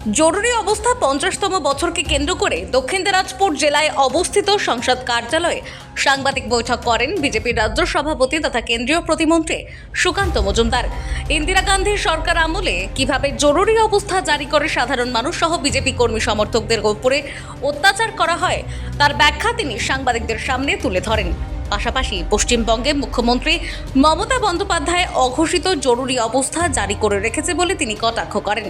জরুরি অবস্থা পঞ্চাশতম বছরকে কেন্দ্র করে দক্ষিণ দিনাজপুর জেলায় অবস্থিত সংসদ কার্যালয়ে সাংবাদিক বৈঠক করেন বিজেপির রাজ্য সভাপতি তথা কেন্দ্রীয় প্রতিমন্ত্রী সুকান্ত মজুমদার। ইন্দিরা গান্ধীর সরকার আমলে কীভাবে জরুরি অবস্থা জারি করে সাধারণ মানুষ সহ বিজেপি কর্মী সমর্থকদের উপরে অত্যাচার করা হয়, তার ব্যাখ্যা তিনি সাংবাদিকদের সামনে তুলে ধরেন। পাশাপাশি পশ্চিমবঙ্গে মুখ্যমন্ত্রী মমতা বন্দ্যোপাধ্যায় অঘোষিত জরুরি অবস্থা জারি করে রেখেছে বলে তিনি কটাক্ষ করেন।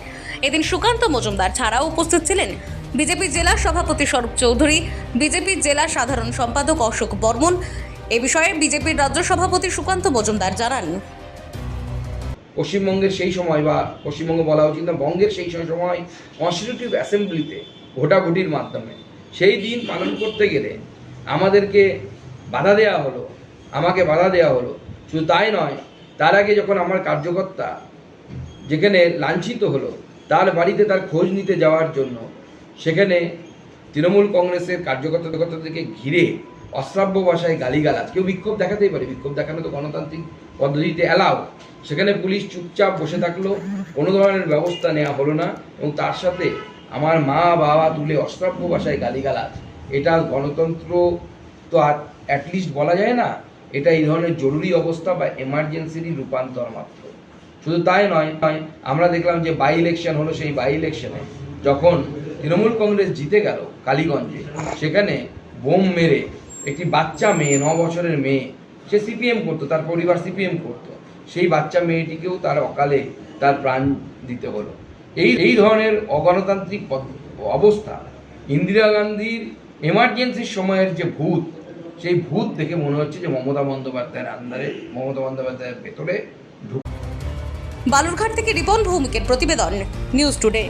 এদিন সুকান্ত মজুমদার ছাড়াও উপস্থিত ছিলেন বিজেপি জেলা সভাপতি স্বরূপ চৌধুরী, বিজেপি জেলা সাধারণ সম্পাদক অশোক বর্মন। এ বিষয়ে বিজেপির রাজ্য সভাপতি সুকান্ত মজুমদার জানান। পশ্চিমবঙ্গের সেই সময় বা পশ্চিমবঙ্গ বলা উচিত না, বঙ্গের সেই সময় কনস্টিটিউটিভ অ্যাসেম্বলিতে ভোটাভুটির মাধ্যমে সেই দিন পালন করতে গেলে আমাদেরকে বাধা দেওয়া হলো, আমাকে বাধা দেওয়া হলো। শুধু তাই নয়, তার আগে যখন আমার কার্যকর্তা যেখানে লাঞ্ছিত হলো, তার বাড়িতে তার খোঁজ নিতে যাওয়ার জন্য, সেখানে তৃণমূল কংগ্রেসের কার্যকর্তাদেরকে ঘিরে অশ্রাব্য ভাষায় গালিগালাজ, কেউ বিক্ষোভ দেখাতেই পারে, বিক্ষোভ দেখানো তো গণতান্ত্রিক পদ্ধতিতে অ্যালাউ সেখানে পুলিশ চুপচাপ বসে থাকল, কোনো ধরনের ব্যবস্থা নেওয়া হলো না, এবং তার সাথে আমার মা বাবা তুলে অশ্রাব্য ভাষায় গালিগালাজ। এটা গণতন্ত্র তো অ্যাটলিস্ট বলা যায় না এটা এই ধরনের জরুরি অবস্থা বা এমার্জেন্সিরই রূপান্তর মাত্র। শুধু তাই নয় নয় আমরা দেখলাম যে বাই ইলেকশন হলো সেই বাই ইলেকশনে যখন তৃণমূল কংগ্রেস জিতে গেল কালীগঞ্জে, সেখানে বোম মেরে একটি বাচ্চা মেয়ে, ন বছরের মেয়ে, সে সিপিএম করতো, তার পরিবার সিপিএম করতো, সেই বাচ্চা মেয়েটিকেও তার অকালে তার প্রাণ দিতে হলো। এই এই ধরনের অগণতান্ত্রিক অবস্থা ইন্দিরা গান্ধীর এমার্জেন্সির সময়ের যে ভূত সেই ভূত দেখে মনে হচ্ছে যে মমতা বন্দ্যোপাধ্যায়ের আন্দারে, মমতা বন্দ্যোপাধ্যায়ের ভেতরে বালুরঘাট থেকে রিপন ভৌমিকের প্রতিবেদন, নিউজ টুডে।